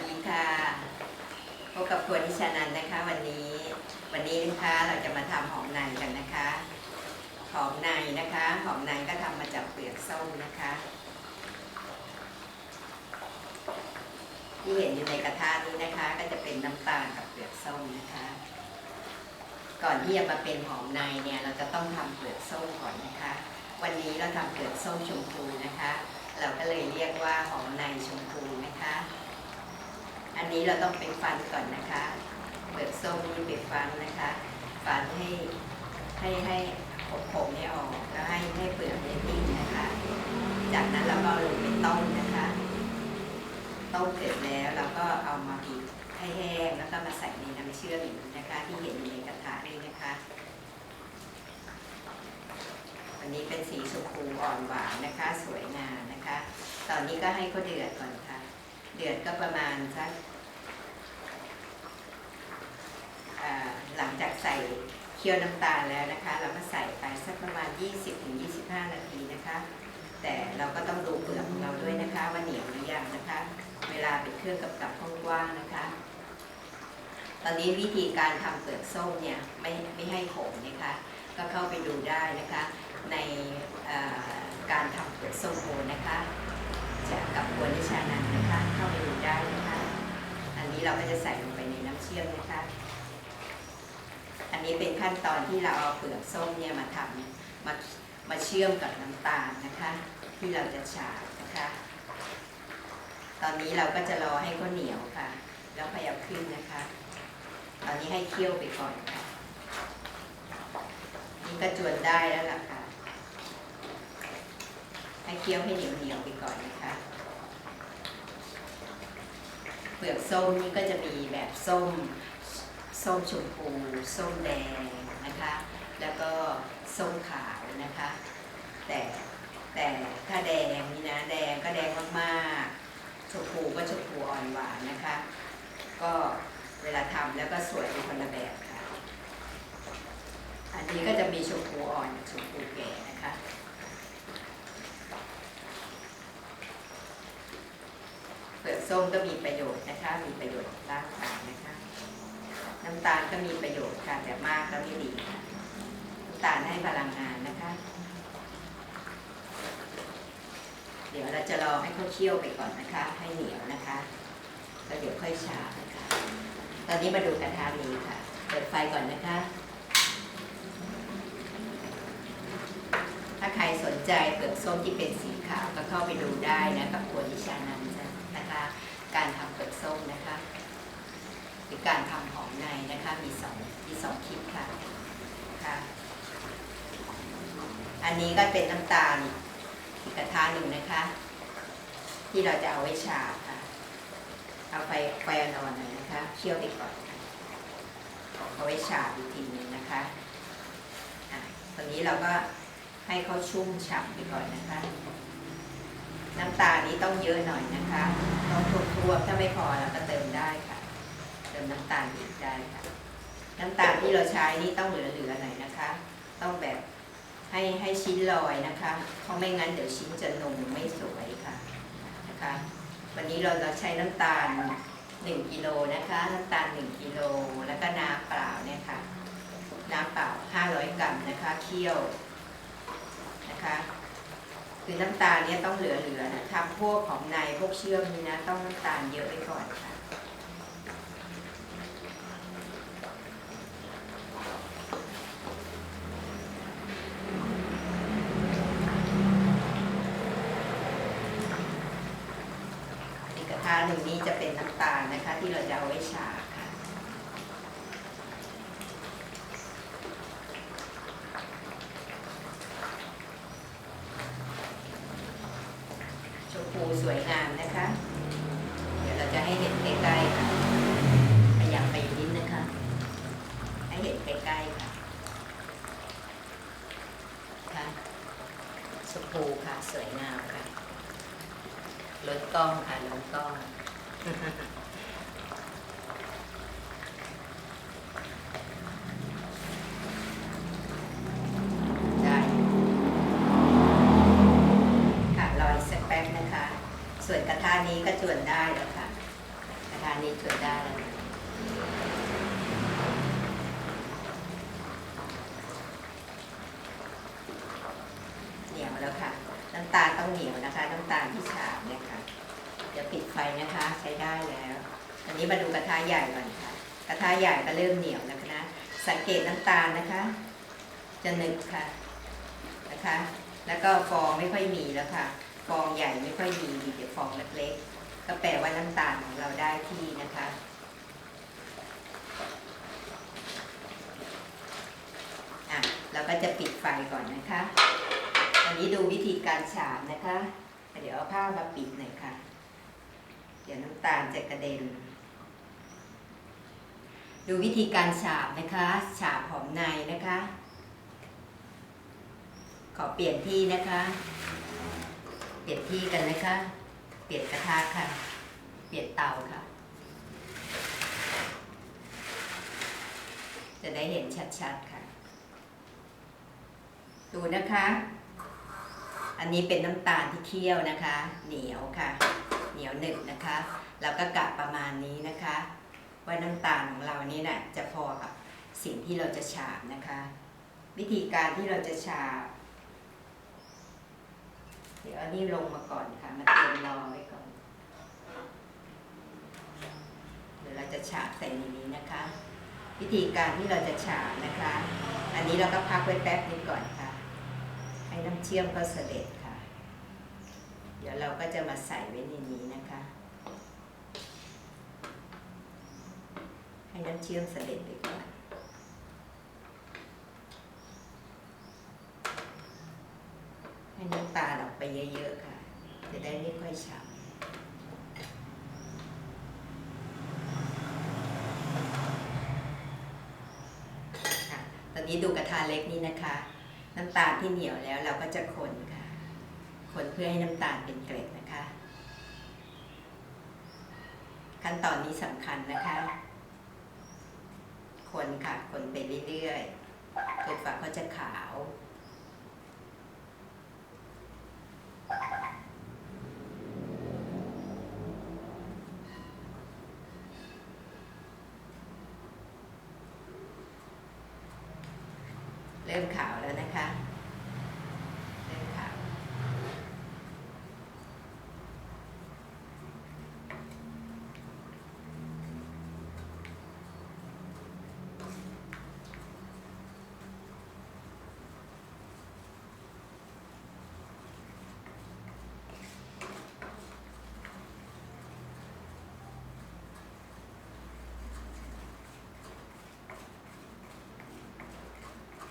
สวัสดีค่ะพบกับครัวนิชานันนะคะ วันนี้ วันนี้นะคะเราจะมาทำหอมในกันนะคะ หอมในนะคะ หอมในก็ทำมาจากเปลือกส้มนะคะ ที่เห็นอยู่ในกระทะนี้นะคะ ก็จะเป็นน้ำตาลกับเปลือกส้มนะคะ ก่อนที่จะมาเป็นหอมในเนี่ยเราจะต้องทำเปลือกส้มก่อนนะคะ วันนี้เราทำเปลือกส้มชมพูนะคะ เราก็เลยเรียกว่าหอมในชมพูนะคะ อันนี้เราต้องไปฟันก่อนนะคะ เปลือกส้มนี่ไปฟันนะคะ ฟันให้ให้ให้ผมผมเนี่ยออกแล้วให้ให้เปลือกเนี่ยนิ่มนะคะ จากนั้นเราก็เอาลงไปต้มนะคะต้มเสร็จแล้วเราก็เอามาบีบให้แห้งแล้วก็มาใส่ในน้ำเชื่อมนะคะ ที่เห็นอยู่ในกระทะนี่นะคะวันนี้เป็นสีชมพูอ่อนหวานนะคะ สวยงามนะคะ ตอนนี้ก็ให้เขาเดือดก่อนค่ะ เดือดก็ประมาณสักอ่า หลังจากใส่เคี่ยวน้ำตาลแล้วนะคะ เราก็ใส่ไปสักประมาณ 20-25 นาทีนะคะ แต่เราก็ต้องดูเปลือกของเราด้วยนะคะว่าเหนียวหรือยังนะคะ เวลาเป็นเครื่องกับกับกว้างๆนะคะ ตอนนี้วิธีการทำเปลือกส้มเนี่ยไม่ไม่ให้ขมนะคะ ก็เข้าไปดูได้นะคะ ในการทำเปลือกส้มโอนะคะจะกับครัวนิชานันนะคะ เข้าไปดูได้นะคะ อันนี้เราก็จะใส่ลงไปในน้ำเชื่อมนะคะ อันนี้เป็นขั้นตอนที่เราเอาเปลือกส้มเนี่ยมาทำมามาเชื่อมกับน้ำตาลนะคะ ที่เราจะฉาบนะคะ ตอนนี้เราก็จะรอให้เขาเหนียวค่ะ แล้วพยายามขึ้นนะคะ ตอนนี้ให้เคี่ยวไปก่อนค่ะนี่ก็จวนได้แล้วล่ะค่ะ ให้เคี่ยวให้เหนียวเหนียวไปก่อนนะคะเปลือกส้มนี่ก็จะมีแบบส้ม ส้มชมพูส้มแดงนะคะ แล้วก็ส้มขาวนะคะ แต่แต่ถ้าแดงนี่นะแดงก็แดงมากๆชมพูก็ชมพูอ่อนหวานนะคะ ก็เวลาทำแล้วก็สวยเป็นคนละแบบค่ะ อันนี้ก็จะมีชมพูอ่อนชมพูแก่นะคะเปลือกส้มก็มีประโยชน์นะคะ มีประโยชน์ต่อร่างกายนะคะ น้ำตาลก็มีประโยชน์ค่ะแต่มากก็ไม่ดีค่ะน้ำตาลให้พลังงานนะคะ เดี๋ยวเราจะรอให้เขาเคี่ยวไปก่อนนะคะ ให้เหนียวนะคะแล้วเดี๋ยวค่อยฉาบนะคะตอนนี้มาดูกระทะนี้ค่ะ เปิดไฟก่อนนะคะ ถ้าใครสนใจเปลือกส้มที่เป็นสีขาวก็เข้าไปดูได้นะกับครัวดิชานันนะคะ การทำเปลือกส้มนะคะ หรือการทำหอมในนะคะมีสองมีสองคลิปค่ะค่ะ อันนี้ก็เป็นน้ำตาลอีกกระทะหนึ่งนะคะ ที่เราจะเอาไว้ฉาบค่ะ เอาไฟไฟอ่อนหน่อยนะคะเคี่ยวไปก่อนเอาไว้ฉาบอีกทีหนึงนะคะอะตอนนี้เราก็ให้เขาชุ่มฉ่ำไปก่อนนะคะ น้ำตาลนี้ต้องเยอะหน่อยนะคะต้องทั่วๆถ้าไม่พอเราก็เติมได้ค่ะ เติมน้ำตาลอีกได้ค่ะน้ำตาลที่เราใช้นี่ต้องเหลือๆหน่อยนะคะ ต้องแบบให้ให้ชิ้นลอยนะคะเพราะไม่งั้นเดี๋ยวชิ้นจะนมไม่สวยค่ะนะคะ วันนี้เราเราใช้น้ำตาล1กิโลนะคะ น้ำตาล1กิโลแล้วก็น้ำเปล่าเนี่ยค่ะน้ำเปล่า 500 กรัมนะคะเคี่ยวนะคะคือน้ำตาลเนี่ยต้องเหลือๆนะทำพวกของในพวกเชื่อมนี่นะ ต้องน้ำตาลเยอะไว้ก่อนค่ะ อีกกระทะหนึ่งนี้จะเป็นน้ำตาลนะคะ ที่เราจะเอาไว้ฉาบค่ะ ชมพูสวยงามนะคะ เดี๋ยวเราจะให้เห็นใกล้ๆค่ะขยับไปอีกนิดนะคะ ให้เห็นใกล้ๆค่ะค่ะชมพูค่ะสวยงามค่ะ ลดกล้องค่ะลดกล้อง ได้ค่ะรออีกสักแป๊บนะคะ ส่วนกระทะนี้ก็จวนได้แล้วค่ะ นะคะนี่เกิดได้แล้วนะเหนียวแล้วค่ะ น้ำตาลต้องเหนียวนะคะ น้ำตาลที่ฉาบเนี่ยค่ะเดี๋ยวปิดไฟนะคะใช้ได้แล้ว อันนี้มาดูกระทะใหญ่ก่อนค่ะ กระทะใหญ่ก็เริ่มเหนียวนะคะนะสังเกตน้ำตาลนะคะ จะหนึบค่ะนะคะ แล้วก็ฟองไม่ค่อยมีแล้วค่ะ ฟองใหญ่ไม่ค่อยมีมีแต่ฟองเล็กๆก็แปลว่าน้ำตาลของเราได้ที่นะคะอะเราก็จะปิดไฟก่อนนะคะ อันนี้ดูวิธีการฉาบนะคะ เดี๋ยวเอาผ้ามาปิดหน่อยค่ะ เดี๋ยวน้ำตาลจะกระเด็น ดูวิธีการฉาบนะคะ ฉาบหอมในนะคะ ขอเปลี่ยนที่นะคะ เปลี่ยนที่กันนะคะ เปลี่ยนกระทะค่ะ เปลี่ยนเตาค่ะ จะได้เห็นชัดๆค่ะ ดูนะคะ อันนี้เป็นน้ำตาลที่เคี่ยวนะคะ เหนียวค่ะ เหนียวหนึบนะคะ แล้วก็กะประมาณนี้นะคะ ว่าน้ำตาลของเรานี่นะจะพอกับสิ่งที่เราจะฉาบนะคะ วิธีการที่เราจะฉาบ เดี๋ยวอันนี้ลงมาก่อนค่ะมาเตรียมรอไว้ก่อน เดี๋ยวเราจะฉาบใส่ในนี้นะคะ วิธีการที่เราจะฉาบนะคะ อันนี้เราก็พักไว้แป๊บนึงก่อน ค่ะให้น้ำเชื่อมก็เสด็จค่ะ เดี๋ยวเราก็จะมาใส่ไว้ในนี้นะคะ ให้น้ำเชื่อมเสด็จไปก่อนให้น้ำตาลออกไปเยอะๆค่ะ จะได้ไม่ค่อยฉ่ำตอนนี้ดูกระทะเล็กนี่นะคะ น้ำตาลที่เหนียวแล้วเราก็จะคนค่ะ คนเพื่อให้น้ำตาลเป็นเกล็ดนะคะ ขั้นตอนนี้สำคัญนะคะ คนค่ะ คนไปเรื่อยๆจนฝักเขาจะขาว เริ่มขาวแล้วนะคะ เริ่มขาว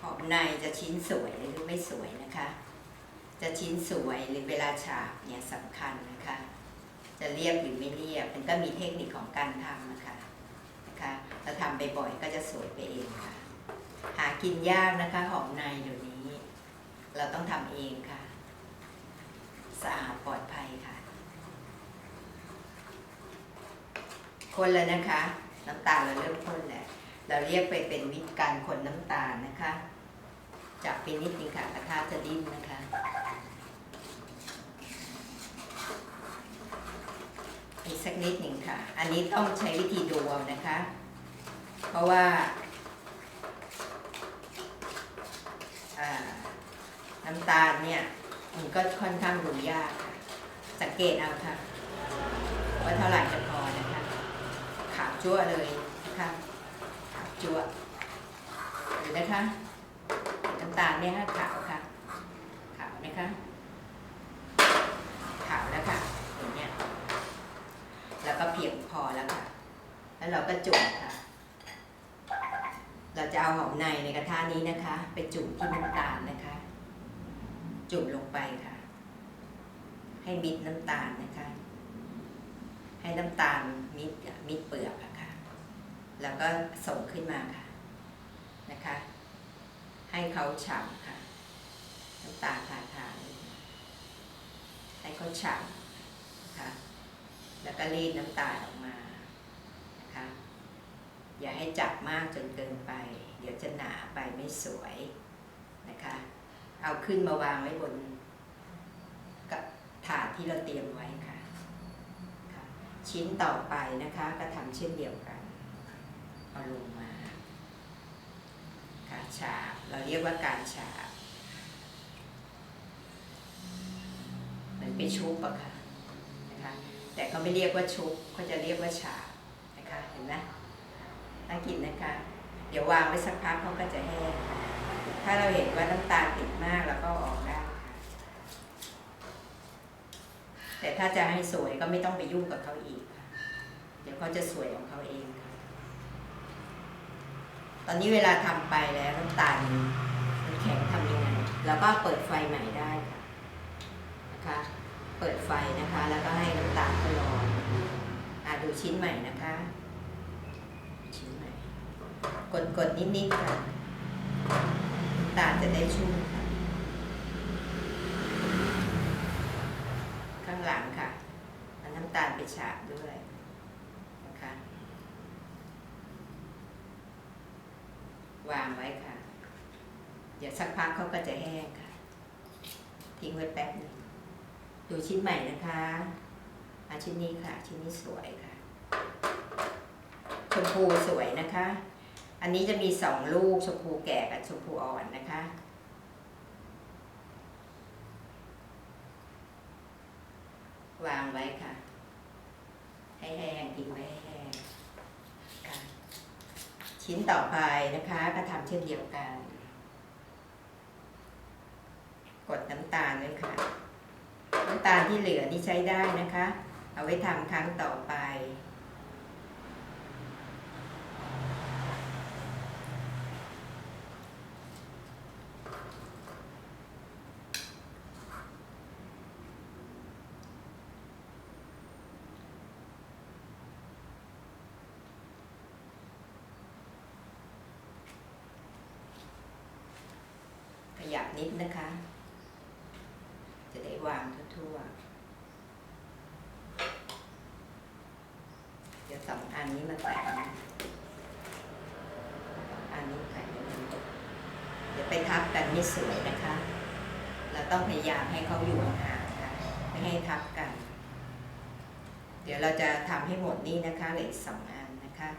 หอม ในจะชิ้นสวยหรือไม่สวยนะคะ จะชิ้นสวยหรือเวลาฉาบเนี่ยสำคัญนะคะ จะเรียบหรือไม่เรียบมันก็มีเทคนิคของการทำนะคะนะคะเราทำบ่อยๆก็จะสวยไปเองค่ะ หากินยากนะคะหอมในเดี๋ยวนี้ เราต้องทำเองค่ะสะอาดปลอดภัยค่ะ คนแล้วนะคะ น้ำตาลเราเริ่มข้นแล้วเราเรียกไปเป็นวิธีการคนน้ำตาลนะคะ จับไปนิดนึงค่ะกระทะจะดิ้นนะคะอีกสักนิดหนึ่งค่ะ อันนี้ต้องใช้วิธีดูเอานะคะ เพราะว่าน้ำตาลเนี่ยมันก็ค่อนข้างดูยากค่ะ สังเกตเอาค่ะ ว่าเท่าไหร่จะพอนะคะ ขาวจั่วเลยนะคะขาวจั่วหรือนะคะ ตาลเนี่ยค่ะขาวค่ะ ขาวนะคะ ขาวแล้วค่ะอย่างเงี้ยแล้วก็เพียงพอแล้วค่ะ แล้วเราก็จุ่มค่ะ เราจะเอาหอมในในกระทะนี้นะคะ ไปจุ่มที่น้ำตาลนะคะ จุ่มลงไปค่ะ ให้มิดน้ำตาลนะคะ ให้น้ำตาลมิดมิดเปลือกอะค่ะ แล้วก็ส่งขึ้นมาค่ะนะคะ ให้เขาฉ่ำค่ะน้ำตาลทาทาให้เขาฉ่ำค่ะแล้วก็รีดน้ำตาออกมานะคะอย่าให้จับมากจนเกินไป เดี๋ยวจะหนาไปไม่สวยนะคะ เอาขึ้นมาวางไว้บนกับถาดที่เราเตรียมไว้ค่ะชิ้นต่อไปนะคะ ก็ทำเช่นเดียวกันเอาลงมา ฉาบ เราเรียกว่าการฉาบเหมือนไปชุบอะค่ะนะคะ แต่เขาไม่เรียกว่าชุบเขาจะเรียกว่าฉาบนะคะเห็นไหมน่ากินนะคะ เดี๋ยววางไว้สักพักเขาก็จะแห้งถ้าเราเห็นว่าน้ำตาลติดมากเราก็ออกได้ค่ะแต่ถ้าจะให้สวยก็ไม่ต้องไปยุ่งกับเขาอีกค่ะเดี๋ยวเขาจะสวยของเขาเองค่ะ ตอนนี้เวลาทำไปแล้วน้ำตาลมันแข็งทำยังไงเราก็เปิดไฟใหม่ได้ค่ะนะคะ เปิดไฟนะคะ แล้วก็ให้น้ำตาลเขาร้อนอะดูชิ้นใหม่นะคะ ชิ้นใหม่กดกดๆนิดๆค่ะน้ำตาลจะได้ชุ่มค่ะข้างหลังค่ะน้ำตาลไปฉาบด้วยนะคะ วางไว้ค่ะ เดี๋ยวสักพักเขาก็จะแห้งค่ะ ทิ้งไว้แป๊บหนึงดูชิ้นใหม่นะคะอาชิ้นนี้ค่ะ ชิ้นนี้สวยค่ะ ชมพูสวยนะคะ อันนี้จะมีสองลูกชมพูแก่กับชมพูอ่อนนะคะ วางไว้ค่ะ ให้แห้งทิ้งไว้ให้แห้งค่ะ ชิ้นต่อไปนะคะก็ทำเช่นเดียวกัน กดน้ำตาลด้วยค่ะ น้ำตาลที่เหลือนี่ใช้ได้นะคะ เอาไว้ทำครั้งต่อไป นิดนะคะ จะได้วางทั่วๆ เดี๋ยวสองอันนี้มาแตะอันนี้แตะกันเดี๋ยวไปทับกันไม่สวยนะคะ เราต้องพยายามให้เขาอยู่ห่างๆค่ะไม่ให้ทับกัน เดี๋ยวเราจะทำให้หมดนี่นะคะเหลืออีกสองอันนะคะ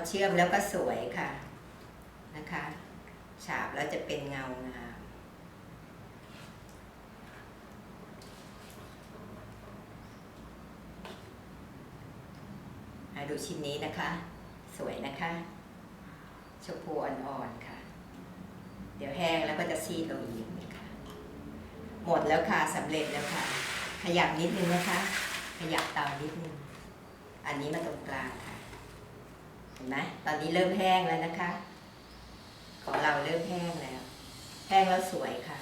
อเชื่อมแล้วก็สวยค่ะนะคะ ฉาบแล้วจะเป็นเงางามดูชิ้นนี้นะคะ สวยนะคะชมพูอ่อนๆค่ะ เดี๋ยวแห้งแล้วก็จะซีดลงอีกนะคะหมดแล้วค่ะสำเร็จแล้วค่ะ ขยับนิดนึงนะคะ ขยับเตานิดนึง อันนี้มาตรงกลางค่ะ ห็นไหมตอนนี้เริ่มแห้งแล้วนะคะ ของเราเริ่มแห้งแล้ว แห้งแล้วสวยค่ะ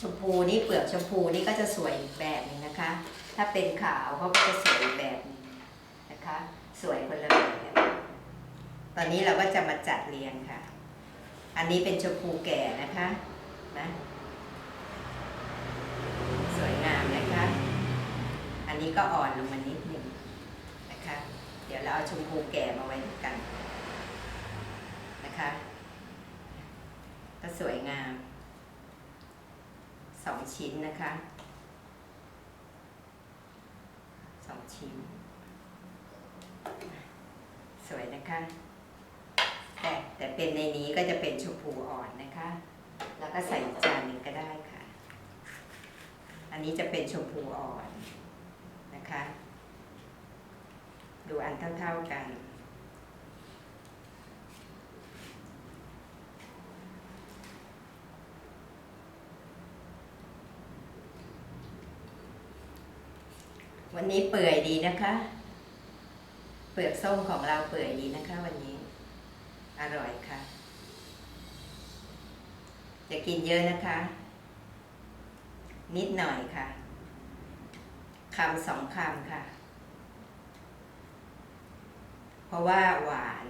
ชมพูนี่เปลือกชมพูนี่ก็จะสวยอีกแบบนึงนะคะ ถ้าเป็นขาวเขาก็จะสวยอีกแบบนึงนะคะ สวยคนละแบบตอนนี้เราก็จะมาจัดเรียงค่ะ อันนี้เป็นชมพูแก่นะคะนะสวยงามนะคะ อันนี้ก็อ่อนลงมานิด ดี๋ยวเราเอาชมพูแก่มาไว้ด้วยกันนะคะ ก็สวยงามสองชิ้นนะคะสองชิ้น สวยนะคะ แต่แต่เป็นในนี้ก็จะเป็นชมพูอ่อนนะคะ แล้วก็ใส่จานหนึ่งก็ได้ค่ะ อันนี้จะเป็นชมพูอ่อนนะคะ ดูอันเท่าๆกัน วันนี้เปื่อยดีนะคะ เปลือกส้มของเราเปื่อยดีนะคะ วันนี้ อร่อยค่ะ จะกินเยอะนะคะ นิดหน่อยค่ะคำสองคำค่ะ เพ ราะว่าหวาน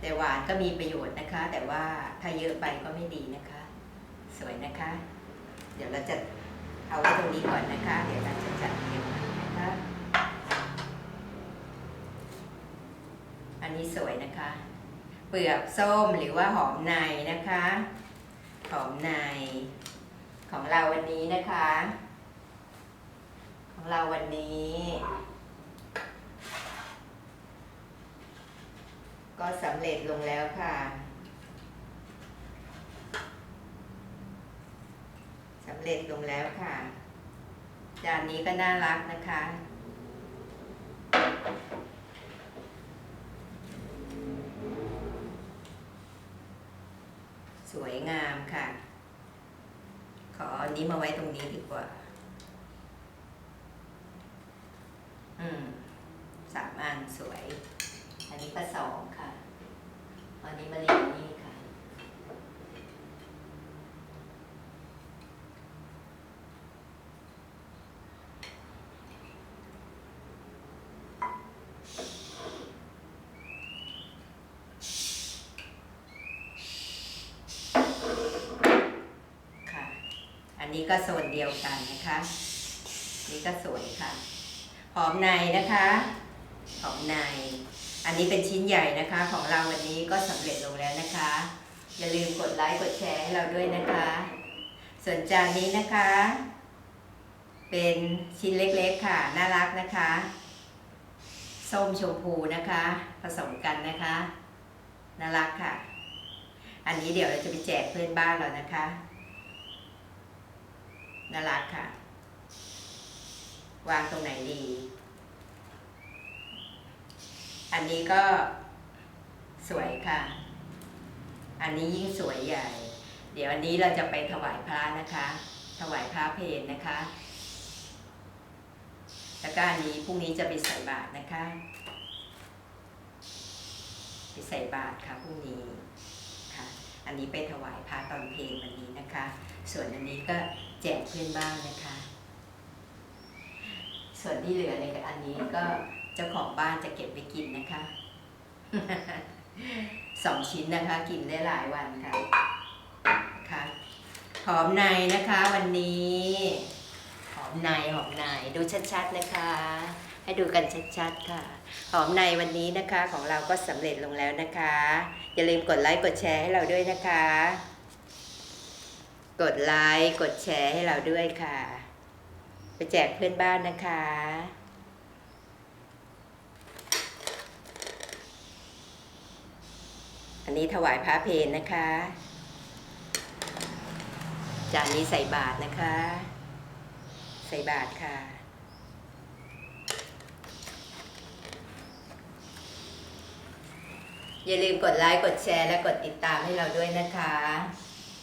แต่หวานก็มีประโยชน์นะคะ แต่ว่าถ้าเยอะไปก็ไม่ดีนะคะ สวยนะคะ เดี๋ยวเราจะเอาไว้ตรงนี้ก่อนนะคะ เดี๋ยวเราจะจัดเรียงนะคะ อันนี้สวยนะคะ เปลือกส้มหรือว่าหอมในนะคะ หอมใน ของเราวันนี้นะคะ ของเราวันนี้ ก็สำเร็จลงแล้วค่ะสำเร็จลงแล้วค่ะ จานนี้ก็น่ารักนะคะ สวยงามค่ะ ขออันนี้มาไว้ตรงนี้ดีกว่า อืมสามอันสวย อันนี้ก็สอง อันนี้มาเรียงนี่ค่ะ ค่ะ อันนี้ก็โซนเดียวกันนะคะ นี่ก็สวยค่ะ หอมในนะคะ หอมใน อันนี้เป็นชิ้นใหญ่นะคะของเราวันนี้ก็สำเร็จลงแล้วนะคะ อย่าลืมกดไลค์กดแชร์ให้เราด้วยนะคะ ส่วนจานนี้นะคะ เป็นชิ้นเล็กๆค่ะ น่ารักนะคะส้มชมพูนะคะ ผสมกันนะคะน่ารักค่ะ อันนี้เดี๋ยวเราจะไปแจกเพื่อนบ้านเรานะคะน่ารักค่ะ วางตรงไหนดี อันนี้ก็สวยค่ะ อันนี้ยิ่งสวยใหญ่ เดี๋ยวอันนี้เราจะไปถวายพระนะคะ ถวายพระเพลนะคะ แล้วก็อันนี้พรุ่งนี้จะไปใส่บาตรนะคะ ไปใส่บาตรค่ะพรุ่งนี้ค่ะ อันนี้ไปถวายพระตอนเพลวันนี้นะคะ ส่วนอันนี้ก็แจกเพื่อนบ้านนะคะ ส่วนที่เหลือในอันนี้ก็ เจ้าของบ้านจะเก็บไปกินนะคะสองชิ้นนะคะ กินได้หลายวันค่ะค่ะหอมในนะคะวันนี้หอมในหอมในดูชัดๆนะคะ ให้ดูกันชัดๆค่ะ หอมในวันนี้นะคะของเราก็สำเร็จลงแล้วนะคะ อย่าลืมกดไลค์กดแชร์ให้เราด้วยนะคะ กดไลค์กดแชร์ให้เราด้วยค่ะ ไปแจกเพื่อนบ้านนะคะ อันนี้ถวายพระเพลนะคะ จานนี้ใส่บาทนะคะ ใส่บาทค่ะ อย่าลืมกดไลค์กดแชร์และกดติดตามให้เราด้วยนะคะ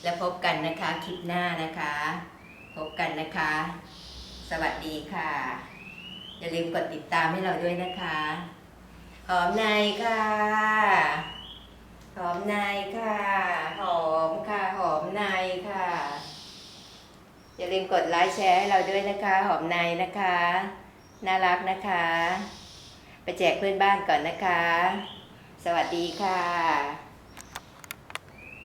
แล้วพบกันนะคะคลิปหน้านะคะ พบกันนะคะ สวัสดีค่ะ อย่าลืมกดติดตามให้เราด้วยนะคะ หอมในค่ะ หอมในค่ะ หอมค่ะ หอมในค่ะ อย่าลืมกดไลค์แชร์ให้เราด้วยนะคะ หอมในนะคะ น่ารักนะคะ ไปแจกเพื่อนบ้านก่อนนะคะ สวัสดีค่ะ